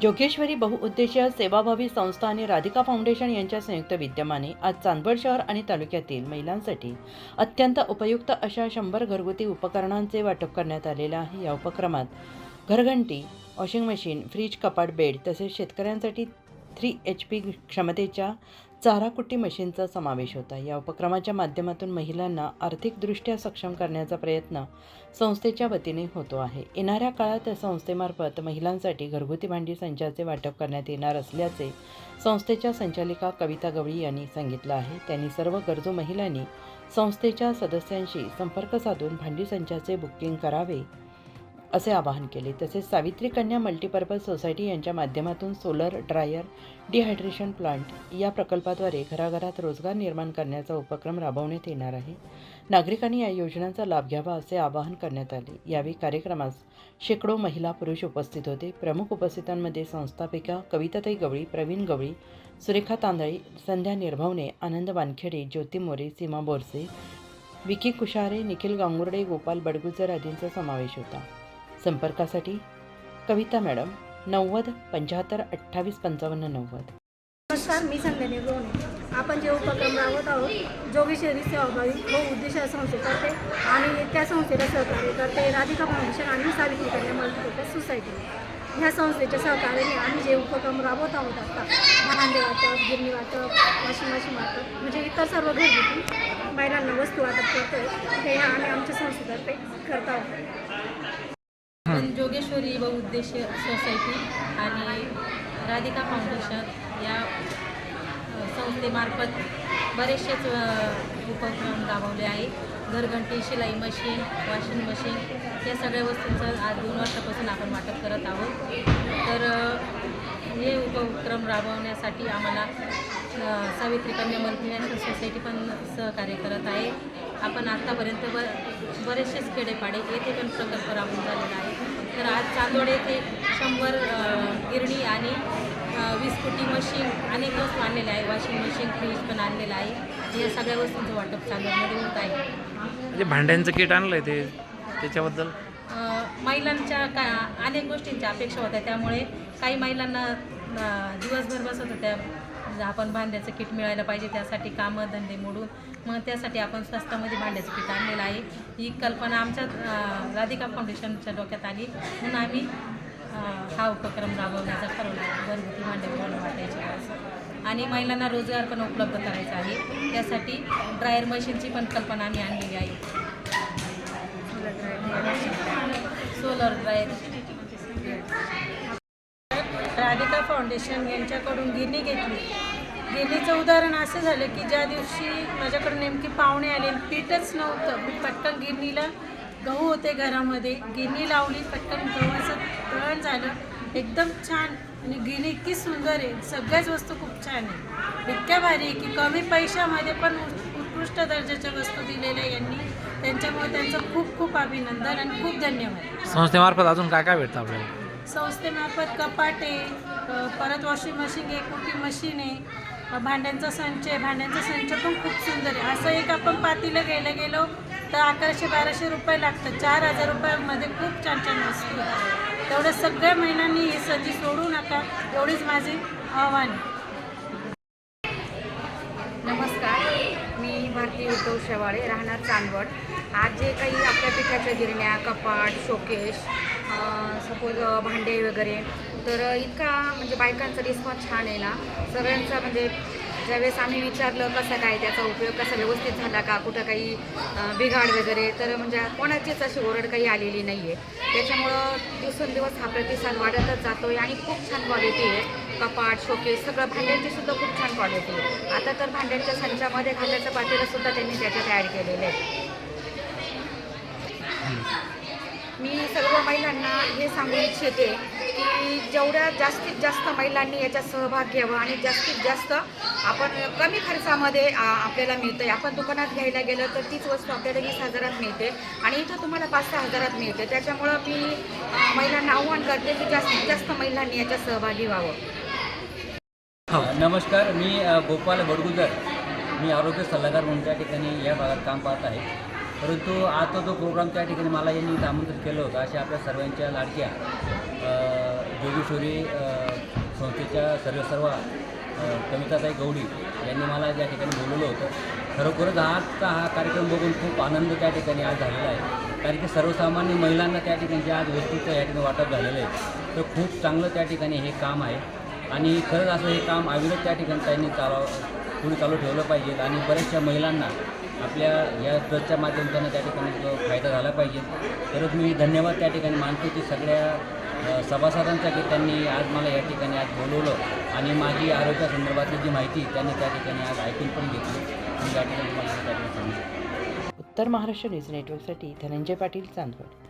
जोगेश्वरी बहुउद्देशीय सेवाभावी संस्था आणि राधिका फाउंडेशन यांच्या संयुक्त विद्यमाने आज चांदवड शहर आणि तालुक्यातील महिलांसाठी अत्यंत उपयुक्त अशा शंभर घरगुती उपकरणांचे वाटप करण्यात आलेले आहे या उपक्रमात घरघंटी वॉशिंग मशीन फ्रीज कपाट बेड तसेच शेतकऱ्यांसाठी थ्री एच पी क्षमतेच्या चाराकुट्टी मशीनचा समावेश होता. या उपक्रमाच्या माध्यमातून महिलांना आर्थिकदृष्ट्या सक्षम करण्याचा प्रयत्न संस्थेच्या वतीने होतो आहे. येणाऱ्या काळात संस्थेमार्फत महिलांसाठी घरगुती भांडी संचाचे वाटप करण्यात येणार असल्याचे संस्थेच्या संचालिका कविता गवळी यांनी सांगितलं आहे. त्यांनी सर्व गरजू महिलांनी संस्थेच्या सदस्यांशी संपर्क साधून भांडी संचाचे बुकिंग करावे असे आवाहन केले. तसेच सावित्री कन्या मल्टीपर्पज सोसायटी यांच्या माध्यमातून सोलर ड्रायर डिहायड्रेशन प्लांट या प्रकल्पाद्वारे घराघरात रोजगार निर्माण करण्याचा उपक्रम राबवण्यात येणार आहे. नागरिकांनी या योजनांचा लाभ घ्यावा असे आवाहन करण्यात आले. यावेळी कार्यक्रमास शेकडो महिला पुरुष उपस्थित होते. प्रमुख उपस्थितांमध्ये संस्थापिका कविताताई गवळी प्रवीण गवळी सुरेखा तांदळी संध्या निर्भवणे आनंद वानखेडे ज्योती मोरे सीमा बोरसे विकी कुशारे निखिल गांगुर्डे गोपाल बडगुजर आदींचा समावेश होता. संपर्कासाठी. कविता मॅडम नव्वद पंच्याहत्तर अठ्ठावीस पंचावन्न नव्वद. नमस्कार मी संध्याने निर्गवणे आपण जे उपक्रम राबवत आहोत जोगेश्वरी सेवाभावी उद्देश संस्थेतर्फे आणि त्या संस्थेला सहकार्य करते राधिका फाउंडेशन आणि सावित्री कन्या मल्टीपर्पज सोसायटी. ह्या संस्थेच्या सहकार्याने आम्ही जे उपक्रम राबवत आहोत आता भांडे वाटप गिरणी वाटप वॉशिंग मशीन वाटप म्हणजे इतर सर्व घरगुती महिलांना वस्तू वाटप करतोय हे आम्ही आमच्या संस्थेतर्फे करत आहोत. पण व बहुउद्देशीय सोसायटी आणि राधिका फाउंडेशन या संस्थेमार्फत बरेचसेच उपक्रम राबवले आहे. घरघंटी शिलाई मशीन वॉशिंग मशीन या सगळ्या वस्तूंचं आज दोन वर्षापासून आपण वाटप करत आहोत. तर हे उपक्रम राबवण्यासाठी आम्हाला सावित्री कन्या मल्टीनॅशनल सोसायटी पण सहकार्य करत आहे. आपण आत्तापर्यंत ब बरेचसेच खेडेपाडे येथे पण प्रकल्प राबवून झालेला आहे. तर आज चांदोड येथे शंभर गिरणी आणि वीस कोटी मशीन अनेक वस्तू आणलेल्या आहे. वॉशिंग मशीन फ्रीज पण आणलेलं आहे. या सगळ्या वस्तूंचं वाटप चांदोडमध्ये होत आहे. म्हणजे भांड्यांचं किट आणलंय ते त्याच्याबद्दल? महिलांच्या का अनेक गोष्टींच्या अपेक्षा होत्या. त्यामुळे काही महिलांना दिवसभर बसत होत्या. आपण भांड्याचं किट मिळायला पाहिजे त्यासाठी कामं धंदे मोडून मग त्यासाठी आपण स्वस्तामध्ये भांड्याचं किट आणलेलं आहे. ही कल्पना आमच्या राधिका फाउंडेशनच्या डोक्यात आली. म्हणून आम्ही हा उपक्रम राबवण्याचा ठरवला. घरगुती भांडे बनवून वाटायचे आणि महिलांना रोजगार पण उपलब्ध करायचा आहे. त्यासाठी ड्रायर मशीनची पण कल्पना आम्ही आणलेली आहे. Solar dryer. राधिका फाउंडेशन यांच्याकडून गिरणी घेतली. गिरणीचं उदाहरण असं झालं की ज्या दिवशी माझ्याकडे नेमकी पाहुणे आले पीठच नव्हतं. मी पटकन गिरणीला गहू होते घरामध्ये. गिरणी लावली पटकन गव्हाचं दळण झालं. एकदम छान आणि गिरणी इतकी सुंदर आहे. सगळ्याच वस्तू खूप छान आहे इतक्या भारी आहे की कमी पैशामध्ये पण उत्कृष्ट दर्जाच्या वस्तू दिलेल्या यांनी त्यांच्यामुळे त्यांचं खूप खूप अभिनंदन आणि खूप धन्यवाद. संस्थेमार्फत अजून काय काय भेटतं आपल्याला? संस्थेमार्फत कपाट आहे परत वॉशिंग मशीन आहे कुटी मशीन आहे. भांड्यांचा संच आहे. भांड्यांचा संच पण खूप सुंदर आहे. असं एक आपण पातीला घ्यायला गेलो तर अकराशे बाराशे रुपये लागतात. चार हजार रुपयामध्ये खूप छान छान वस्तू तेवढं सगळ्या महिलांनी ही संधी सोडू नका. एवढीच माझी आव्हान आहे नमस्कार मी भारती उद्धव शेवाळे राहणार चांदवड. आज जे काही आपल्या पिठाच्या गिरण्या कपाट शोकेश सपोज भांडे वगैरे तर इतका म्हणजे बायकांचा रिस्पॉन्स छान आहे ना. सगळ्यांचा म्हणजे ज्यावेळेस आम्ही विचारलं कसं काय त्याचा उपयोग कसा व्यवस्थित झाला का कुठं काही बिघाड वगैरे तर म्हणजे कोणाचीच अशी ओरड काही आलेली नाही आहे त्याच्यामुळं दिवसेंदिवस हा प्रतिसाद वाढतच जातो आहे आणि खूप छान क्वालिटी आहे. कपाट शोकेस सगळं भांड्यांची सुद्धा खूप छान क्वालिटी आहे आता तर भांड्यांच्या संचामध्ये घालायचं पातेलं सुद्धा त्यांनी त्याच्यात ॲड केलेलं आहे मी सर्व महिलांना हे सांगू इच्छिते की जेवढ्या जास्तीत जास्त महिलांनी याच्यात सहभाग घ्यावा आणि जास्तीत जास्त आपण कमी खर्चामध्ये आपल्याला मिळतं आहे आपण दुकानात घ्यायला गेलं तर तीच वस्तू आपल्याला वीस हजारात मिळते आणि इथं तुम्हाला पाच सहा हजारात मिळते. त्याच्यामुळं मी महिलांना आव्हान करते की जास्तीत जास्त महिलांनी याच्यात सहभागी व्हावं. नमस्कार मी गोपाल बडगुजर. मी आरोग्य सल्लागार म्हणून त्या ठिकाणी या भागात काम पाहत आहे. परंतु आता जो प्रोग्राम त्या ठिकाणी मला यांनी आमंत्रित केलं होतं अशा आपल्या सर्वांच्या लाडक्या जोगेश्वरी संस्थेच्या सर्व सर्व कविताताई गौडी यांनी मला त्या ठिकाणी बोलवलं होतं. खरोखरच आजचा हा कार्यक्रम बघून खूप आनंद त्या ठिकाणी आज झालेला आहे. कारण की सर्वसामान्य महिलांना त्या ठिकाणी आज वस्तूचं या ठिकाणी वाटप झालेलं आहे तर खूप चांगलं त्या ठिकाणी हे काम आहे. आणि खरंच असं हे काम अविरत त्या ठिकाणी त्यांनी चालव पुढे चालू ठेवलं पाहिजे आणि बऱ्याचशा महिलांना आपल्या या ट्रस्टच्या माध्यमातून त्या ठिकाणी जो फायदा झाला पाहिजे. तरच मी धन्यवाद त्या ठिकाणी मानतो की सगळ्या सभासदांसाठी त्यांनी आज मला या ठिकाणी आज बोलवलं आणि माझी आरोग्यासंदर्भातली जी माहिती त्यांनी त्या ठिकाणी आज ऐकून पण घेतली. मी या ठिकाणी मला त्या ठिकाणी सांगितलं उत्तर महाराष्ट्र न्यूज नेटवर्कसाठी धनंजय पाटील चांदवड.